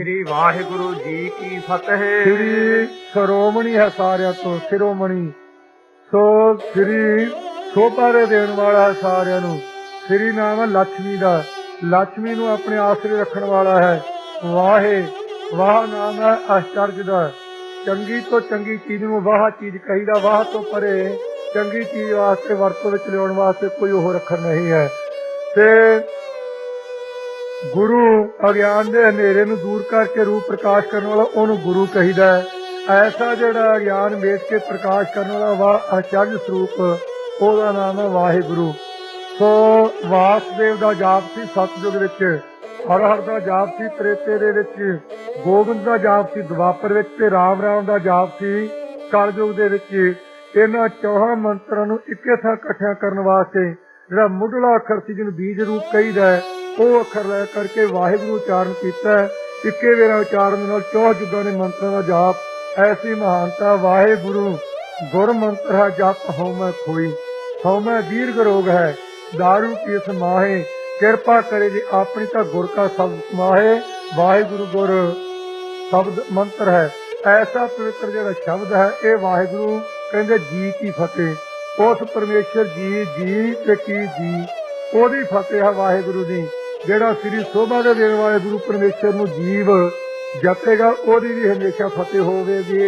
ਸ੍ਰੀ ਵਾਹਿਗੁਰੂ ਜੀ ਕੀ ਫਤਿਹ। ਸ੍ਰੀ ਸ਼ਰੋਮਣੀ ਹਸਾਰਿਆ ਤੋਂ, ਸ਼ਰੋਮਣੀ। ਸੋ ਸ੍ਰੀ ਸੋਪਾਰੇ ਦੇਣ ਵਾਲਾ ਹਸਾਰਿਆ ਨੂੰ। ਸ੍ਰੀ ਨਾਮ ਲక్ష్ਮੀ ਦਾ। ਲక్ష్ਮੀ ਨੂੰ ਆਪਣੇ ਆਸਰੇ ਰੱਖਣ ਵਾਲਾ ਹੈ। ਵਾਹੇ, ਵਾਹ ਨਾਮ ਹੈ ਅਸ਼ਟਰਜ ਦਾ। ਚੰਗੀ ਤੋਂ ਚੰਗੀ ਚੀਜ਼ ਨੂੰ ਵਾਹ ਚੀਜ਼ ਕਹੀਦਾ, ਵਾਹ ਤੋਂ ਪਰੇ ਚੰਗੀ ਚੀਜ਼ ਵਾਸਤੇ ਵਰਤੋਂ ਵਿੱਚ ਲਿਆਉਣ ਵਾਸਤੇ ਕੋਈ ਹੋਰ ਰੱਖਣ ਨਹੀਂ ਹੈ। ਤੇ ਗੁਰੂ ਅਗਿਆਨ ਦੇ ਹਨੇਰੇ ਨੂੰ ਦੂਰ ਕਰਕੇ ਰੂਪ ਪ੍ਰਕਾਸ਼ ਕਰਨ ਵਾਲਾ ਉਹਨੂੰ ਗੁਰੂ ਕਹੀਦਾ ਹੈ। ਐਸਾ ਜਿਹੜਾ ਗਿਆਨ ਵੇਚ ਕੇ ਪ੍ਰਕਾਸ਼ ਕਰਨ ਵਾਲਾ ਵਾ ਆਚਰਜ ਸਰੂਪ ਉਹਦਾ ਨਾਮ ਹੈ ਵਾਹਿਗੁਰੂ। ਸੋ ਵਾਸਦੇਵ ਦਾ ਜਾਪ ਸੀ ਸਤਜੁਗ ਵਿੱਚ ਹਰ ਹਰ ਦਾ ਜਾਪ ਸੀ ਤ੍ਰੇਤੇ ਦੇ ਵਿੱਚ ਗੋਬਿੰਦ ਦਾ ਜਾਪ ਸੀ ਦਵਾਪਰ ਵਿੱਚ ਤੇ ਰਾਮ ਰਾਮ ਦਾ ਜਾਪ ਸੀ ਕਲਯੁਗ ਦੇ ਵਿੱਚ। ਇਹਨਾਂ ਚੌਹਾਂ ਮੰਤਰਾਂ ਨੂੰ ਇੱਕੇ ਥਾਂ ਇਕੱਠਿਆਂ ਕਰਨ ਵਾਸਤੇ ਜਿਹੜਾ ਮੁੱਢਲਾ ਅੱਖਰ ਸੀ ਜਿਹਨੂੰ ਬੀਜ ਰੂਪ ਕਹੀਦਾ ਹੈ, ਉਹ ਅੱਖਰ ਲੈ ਕਰਕੇ ਵਾਹਿਗੁਰੂ ਉਚਾਰਨ ਕੀਤਾ ਇੱਕੇ ਵੇਰਾ ਉਚਾਰਨ ਨਾਲ ਚੌਹ ਜੁਗਾਂ ਦੇ ਮੰਤਰਾਂ ਦਾ ਜਾਪ। ਐਸੀ ਮਹਾਨਤਾ, ਵਾਹਿਗੁਰੂ ਗੁਰ ਮੰਤਰ ਹੈ, ਜਪ ਹਉਮੈ ਖੋਈ। ਹਉਮੈ ਦੀਰਘ ਰੋਗ ਹੈ दारू ਕੀ ਸਮਾਹੇ ਕਿਰਪਾ ਕਰੇ ਜੀ ਆਪਣੀ ਤਾਂ ਗੁਰ ਕਾ ਸ਼ਬਦ ਸਮਾਹੇ ਵਾਹਿਗੁਰੂ ਗੁਰ ਸ਼ਬਦ ਮੰਤਰ ਹੈ। ਐਸਾ ਪਵਿੱਤਰ ਜਿਹੜਾ ਸ਼ਬਦ ਹੈ, ਇਹ ਵਾਹਿਗੁਰੂ ਕਹਿੰਦੇ ਜੀ ਕੀ ਫਤਿਹ। ਉਸ ਪਰਮੇਸ਼ਰ ਜੀ ਜੀ ਤੇ ਕੀ ਜੀ। ਉਹਦੀ ਫਤਿਹ ਹੈ ਵਾਹਿਗੁਰੂ ਦੀ। ਜਿਹੜਾ ਸ੍ਰੀ ਸੋਭਾ ਦੇ ਦੇਣ ਵਾਲੇ ਗੁਰੂ ਪਰਮੇਸ਼ਰ ਨੂੰ ਜੀਵ ਜਪੇਗਾ, ਉਹਦੀ ਵੀ ਹਮੇਸ਼ਾ ਫਤਿਹ ਹੋਵੇਗੀ।